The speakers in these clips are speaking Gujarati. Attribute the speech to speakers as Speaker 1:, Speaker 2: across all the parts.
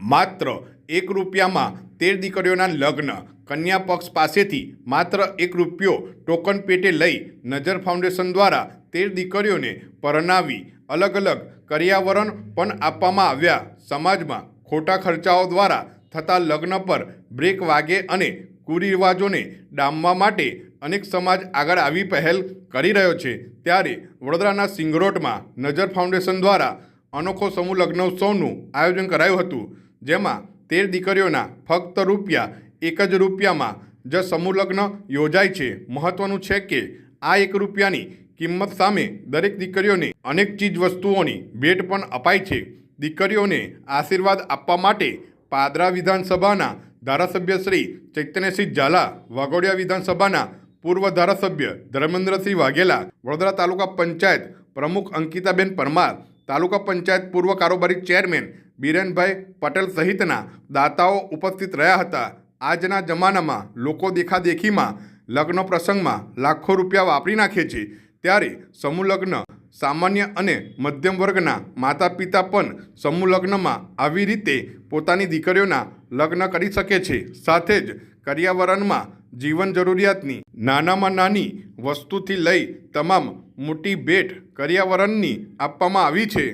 Speaker 1: માત્ર એક રૂપિયામાં તેર દીકરીઓના લગ્ન. કન્યા પક્ષ પાસેથી માત્ર એક રૂપિયો ટોકન પેટે લઈ નજર ફાઉન્ડેશન દ્વારા તેર દીકરીઓને પરણાવી અલગ અલગ કર્યાવરણ પણ આપવામાં આવ્યા. સમાજમાં ખોટા ખર્ચાઓ દ્વારા થતા લગ્ન પર બ્રેક વાગે અને કુરિવાજોને ડામવા માટે અનેક સમાજ આગળ આવી પહેલ કરી રહ્યો છે. ત્યારે વડોદરાના સિંગરોટમાં નજર ફાઉન્ડેશન દ્વારા અનોખો સમૂહ લગ્નોત્સવનું આયોજન કરાયું હતું. જેમાં તેર દીકરીઓના ફક્ત રૂપિયા એક જ રૂપિયામાં જ સમૂહલગ્ન યોજાય છે. મહત્વનું છે કે આ એક રૂપિયાની કિંમત સામે દરેક દીકરીઓને અનેક ચીજ વસ્તુઓની ભેટ પણ અપાય છે. દીકરીઓને આશીર્વાદ આપવા માટે પાદરા વિધાનસભાના ધારાસભ્ય શ્રી ચૈતન્યસિંહ ઝાલા, વાઘોડિયા વિધાનસભાના પૂર્વ ધારાસભ્ય ધર્મેન્દ્રસિંહ વાઘેલા, વડોદરા તાલુકા પંચાયત પ્રમુખ અંકિતાબેન પરમાર તાલુકા પંચાયત પૂર્વ કારોબારી ચેરમેન બિરેનભાઈ પટેલ સહિતના દાતાઓ ઉપસ્થિત રહ્યા હતા. આજના જમાનામાં લોકો દેખાદેખીમાં લગ્ન પ્રસંગમાં લાખો રૂપિયા વાપરી નાખે છે. ત્યારે સમૂહ લગ્ન સામાન્ય અને મધ્યમ વર્ગના માતા પિતા પણ સમૂહ લગ્નમાં આવી રીતે પોતાની દીકરીઓના લગ્ન કરી શકે છે. સાથે જ કર્યાવરણમાં જીવન જરૂરિયાતની નાનામાં નાની વસ્તુથી લઈ તમામ મોટી ભેટ કર્યાવરણની આપવામાં આવી છે.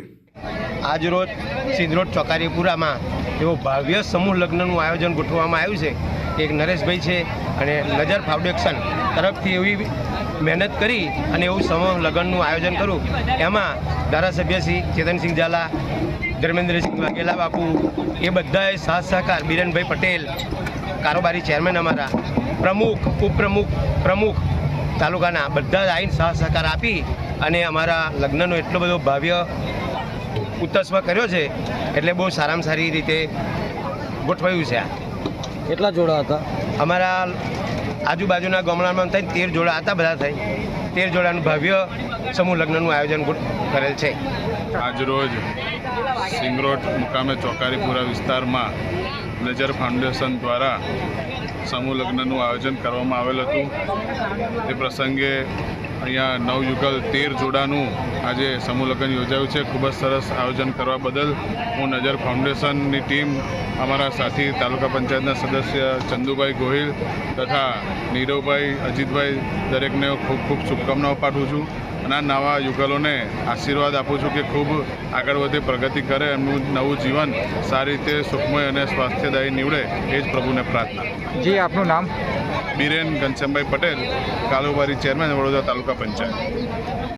Speaker 2: આજરોજ સિંધરોડ ચોકારીપુરામાં એવો ભવ્ય સમૂહ લગ્નનું આયોજન ગોઠવવામાં આવ્યું છે. એક નરેશભાઈ છે અને નજર ફાઉન્ડેશન તરફથી એવી મહેનત કરી અને એવું સમૂહ લગ્નનું આયોજન કરું એમાં ધારાસભ્ય શ્રી ચેતનસિંહ ઝાલા, ધર્મેન્દ્રસિંહ વાઘેલા બાપુ, એ બધાએ સાથ સહકાર. બિરેનભાઈ પટેલ, કારોબારી ચેરમેન અમારા. પ્રમુખ, ઉપપ્રમુખ, પ્રમુખ તાલુકાના બધા જ આવીને સહ સહકાર આપી અને અમારા લગ્નનો એટલો બધો ભાવ્ય ઉત્તસ્વ કર્યો છે એટલે બહુ સારામાં સારી રીતે ગોઠવાયું છે આ.
Speaker 3: કેટલા જોડા હતા?
Speaker 2: અમારા આજુબાજુના ગામડામાં થઈને તેર જોડા હતા બધા થઈ. તેર જોડાનું ભવ્ય સમૂહ લગ્નનું આયોજન ગોઠ- કરેલ છે.
Speaker 4: આજરોજ સિંગરોટ મુકામે ચોકારીપુરા વિસ્તારમાં નજર ફાઉન્ડેશન દ્વારા સમૂહ લગ્નનું આયોજન કરવામાં આવેલ હતું. તે પ્રસંગે અહીંયા નવયુગલ તેર જોડાનું આજે સમૂહ લગ્ન યોજાયું છે. ખૂબ જ સરસ આયોજન કરવા બદલ હું નજર ફાઉન્ડેશનની ટીમ, અમારા સાથી તાલુકા પંચાયતના સદસ્ય ચંદુભાઈ ગોહિલ તથા નીરવભાઈ, અજીતભાઈ દરેકને ખૂબ ખૂબ શુભકામનાઓ પાઠવું છું અને નવા યુગલોને આશીર્વાદ આપું છું કે ખૂબ આગળ વધે, પ્રગતિ કરે, એમનું નવું જીવન સારી રીતે સુખમય અને સ્વાસ્થ્યદાયી નીવડે, એ જ પ્રભુને પ્રાર્થના.
Speaker 3: જી, આપનું નામ?
Speaker 4: બિરેન ઘનશ્યામભાઈ પટેલ કાલુબારી ચેરમેન વડોદરા તાલુકા પંચાયત.